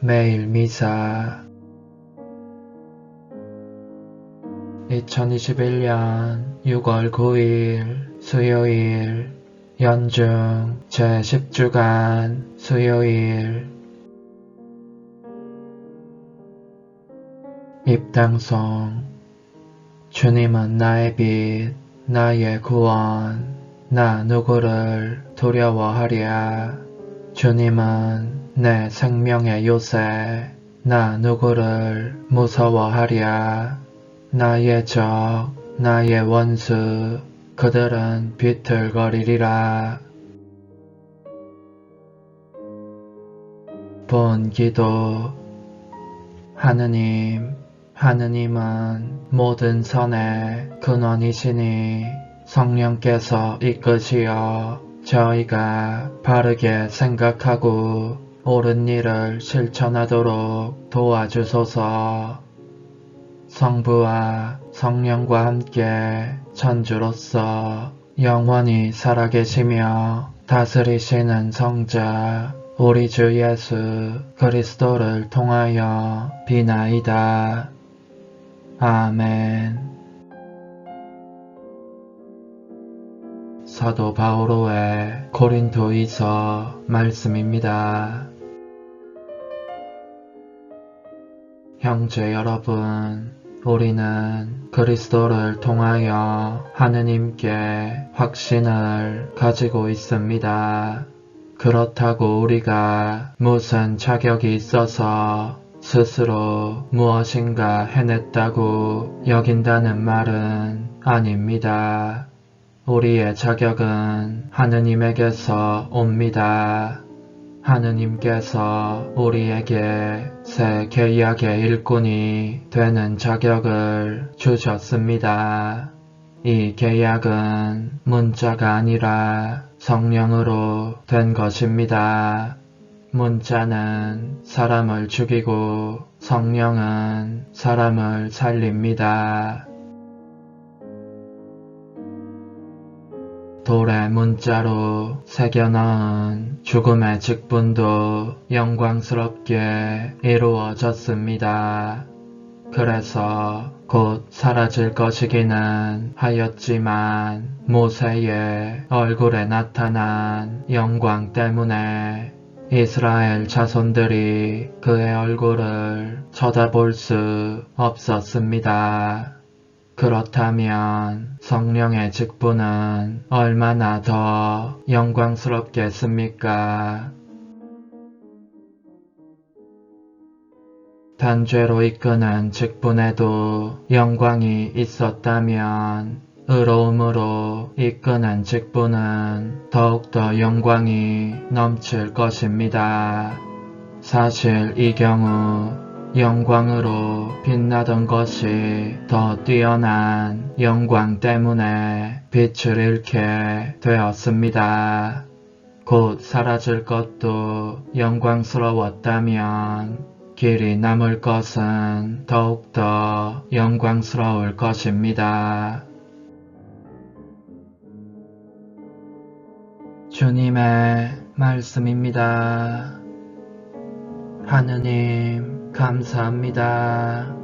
매일 미사. 2021년 6월 9일 수요일 연중 제10주간 수요일. 입당송 주님은 나의 빛, 나의 구원, 나 누구를 두려워하랴. 주님은 내 생명의 요새, 나 누구를 무서워하랴. 나의 적, 나의 원수, 그들은 비틀거리리라. 본 기도 하느님, 하느님은 모든 선의 근원이시니 성령께서 이끄시어 저희가 바르게 생각하고 옳은 일을 실천하도록 도와주소서. 성부와 성령과 함께 천주로서 영원히 살아계시며 다스리시는 성자 우리 주 예수 그리스도를 통하여 비나이다. 아멘. 사도 바오로의 고린도이서 말씀입니다. 형제 여러분, 우리는 그리스도를 통하여 하느님께 확신을 가지고 있습니다. 그렇다고 우리가 무슨 자격이 있어서 스스로 무엇인가 해냈다고 여긴다는 말은 아닙니다. 우리의 자격은 하느님에게서 옵니다. 하느님께서 우리에게 새 계약의 일꾼이 되는 자격을 주셨습니다. 이 계약은 문자가 아니라 성령으로 된 것입니다. 문자는 사람을 죽이고 성령은 사람을 살립니다. 돌의 문자로 새겨넣은 죽음의 직분도 영광스럽게 이루어졌습니다. 그래서 곧 사라질 것이기는 하였지만 모세의 얼굴에 나타난 영광 때문에 이스라엘 자손들이 그의 얼굴을 쳐다볼 수 없었습니다. 그렇다면 성령의 직분은 얼마나 더 영광스럽겠습니까? 단죄로 이끄는 직분에도 영광이 있었다면 의로움으로 이끄는 직분은 더욱더 영광이 넘칠 것입니다. 사실 이 경우 영광으로 빛나던 것이 더 뛰어난 영광 때문에 빛을 잃게 되었습니다. 곧 사라질 것도 영광스러웠다면 길이 남을 것은 더욱더 영광스러울 것입니다. 주님의 말씀입니다. 하느님, 감사합니다.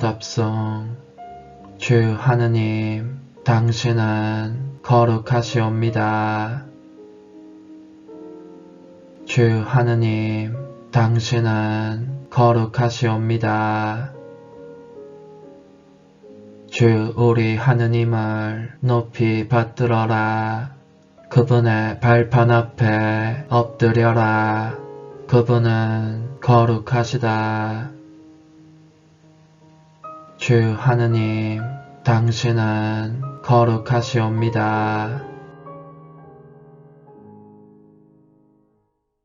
화답성 주 하느님 당신은 거룩하시옵니다. 주 하느님 당신은 거룩하시옵니다. 주 우리 하느님을 높이 받들어라. 그분의 발판 앞에 엎드려라. 그분은 거룩하시다. 주 하느님, 당신은 거룩하시옵니다.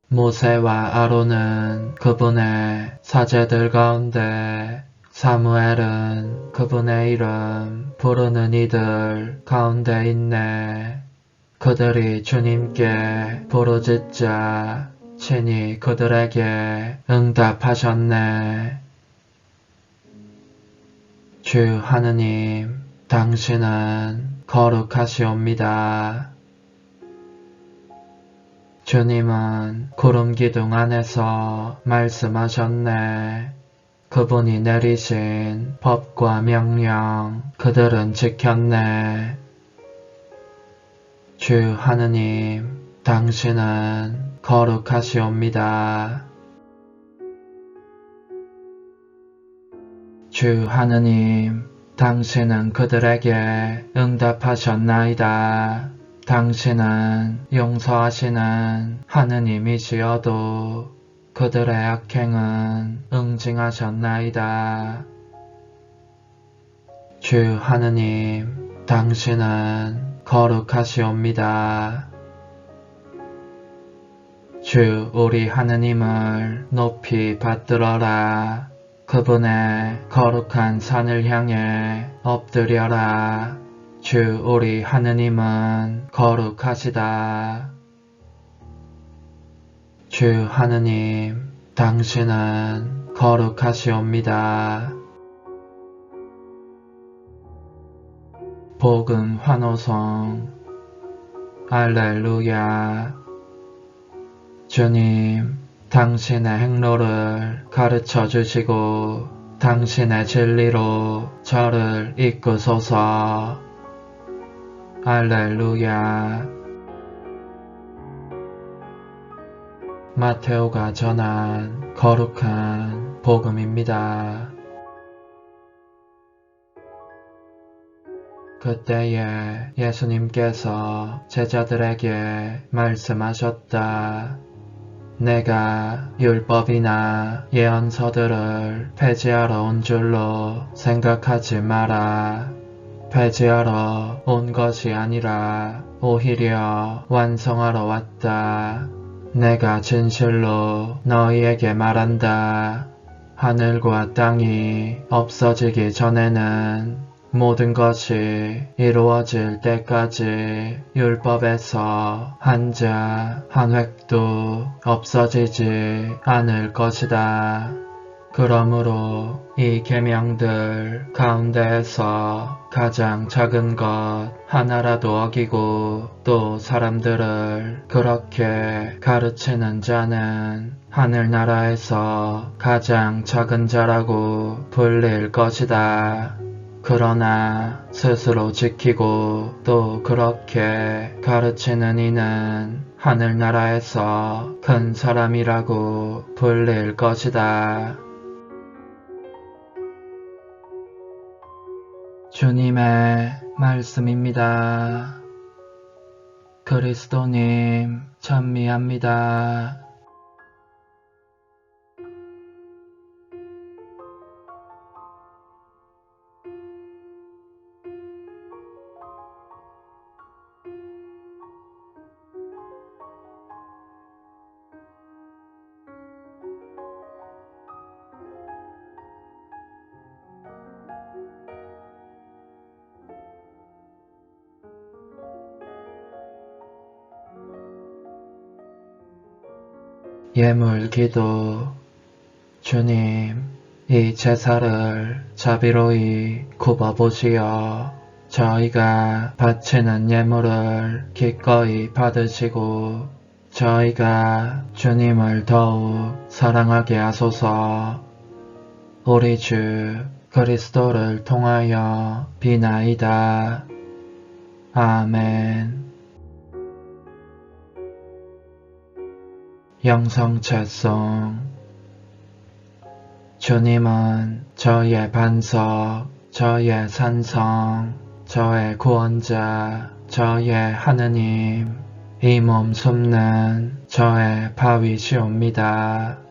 모세와 아론은 그분의 사제들 가운데 사무엘은 그분의 이름 부르는 이들 가운데 있네. 그들이 주님께 부르짖자 친히 그들에게 응답하셨네. 주 하느님, 당신은 거룩하시옵니다. 주님은 구름 기둥 안에서 말씀하셨네. 그분이 내리신 법과 명령 그들은 지켰네. 주 하느님, 당신은 거룩하시옵니다. 주 하느님, 당신은 그들에게 응답하셨나이다. 당신은 용서하시는 하느님이시여도 그들의 악행은 응징하셨나이다. 주 하느님, 당신은 거룩하시옵니다. 주 우리 하느님을 높이 받들어라. 그분의 거룩한 산을 향해 엎드려라. 주 우리 하느님은 거룩하시다. 주 하느님, 당신은 거룩하시옵니다. 복음 환호성 알렐루야 주님, 당신의 행로를 가르쳐 주시고 당신의 진리로 저를 이끄소서. 알렐루야. 마테오가 전한 거룩한 복음입니다. 그때에 예수님께서 제자들에게 말씀하셨다. 내가 율법이나 예언서들을 폐지하러 온 줄로 생각하지 마라. 폐지하러 온 것이 아니라 오히려 완성하러 왔다. 내가 진실로 너희에게 말한다. 하늘과 땅이 없어지기 전에는 모든 것이 이루어질 때까지 율법에서 한자 한 획도 없어지지 않을 것이다. 그러므로 이 계명들 가운데에서 가장 작은 것 하나라도 어기고 또 사람들을 그렇게 가르치는 자는 하늘나라에서 가장 작은 자라고 불릴 것이다. 그러나 스스로 지키고 또 그렇게 가르치는 이는 하늘나라에서 큰 사람이라고 불릴 것이다. 주님의 말씀입니다. 그리스도님 찬미합니다. 예물 기도 주님 이 제사를 자비로이 굽어보시어 저희가 바치는 예물을 기꺼이 받으시고 저희가 주님을 더욱 사랑하게 하소서 우리 주 그리스도를 통하여 비나이다. 아멘 영성채송 주님은 저희의 반석, 저의 산성, 저의 구원자, 저의 하느님, 이 몸 숨는 저의 바위시옵니다.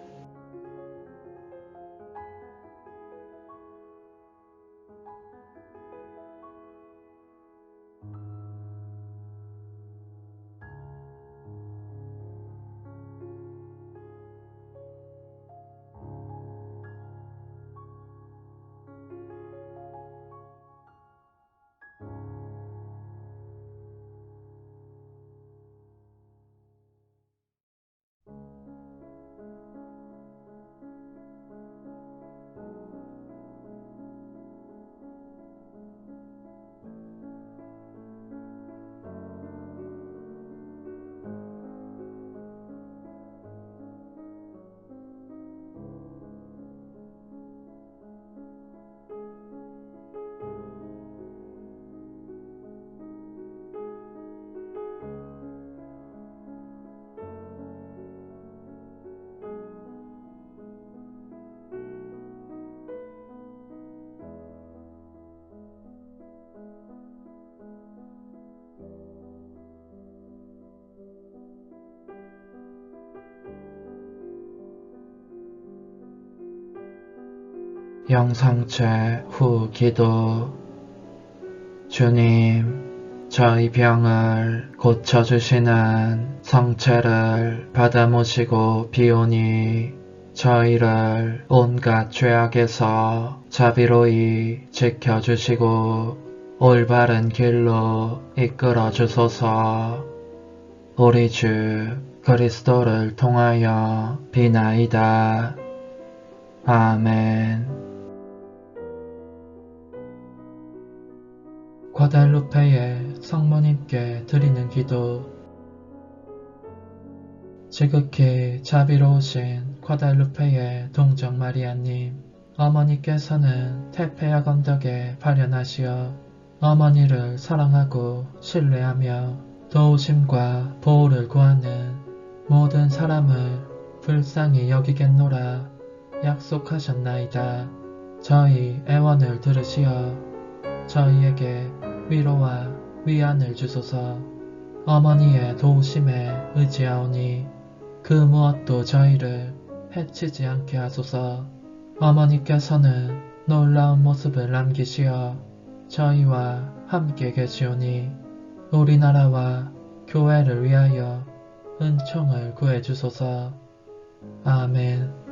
영상체 후 기도 주님, 저희 병을 고쳐주시는 성체를 받아 모시고 비오니 저희를 온갖 죄악에서 자비로이 지켜주시고 올바른 길로 이끌어 주소서 우리 주 그리스도를 통하여 비나이다. 아멘. 과달루페의 성모님께 드리는 기도 지극히 자비로우신 과달루페의 동정 마리아님 어머니께서는 테페아 건덕에 발현하시어 어머니를 사랑하고 신뢰하며 도우심과 보호를 구하는 모든 사람을 불쌍히 여기겠노라 약속하셨나이다. 저희 애원을 들으시어 저희에게 위로와 위안을 주소서. 어머니의 도우심에 의지하오니 그 무엇도 저희를 해치지 않게 하소서. 어머니께서는 놀라운 모습을 남기시어 저희와 함께 계시오니 우리나라와 교회를 위하여 은총을 구해주소서. 아멘